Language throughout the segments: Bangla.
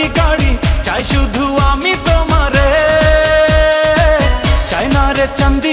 গাড়ি গাড়ি চাই শুধু আমি তোমারে। চাই না রে চান্দি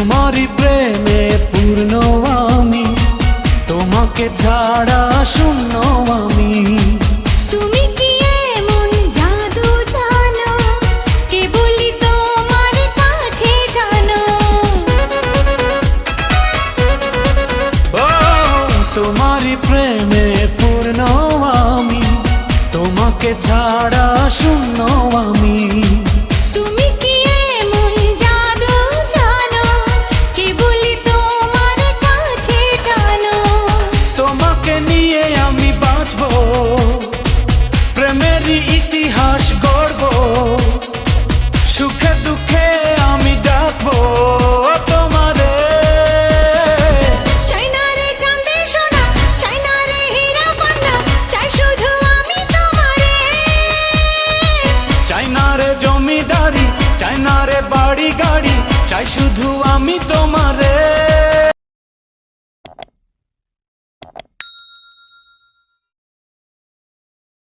তোমারই প্রেমে পূর্ণ আমি তোমাকে ছাড়া শূন্য আমি। প্রেমে পূর্ণ আমি তোমাকে ছাড়া শূন্য চাই শুধু আমি তোমারে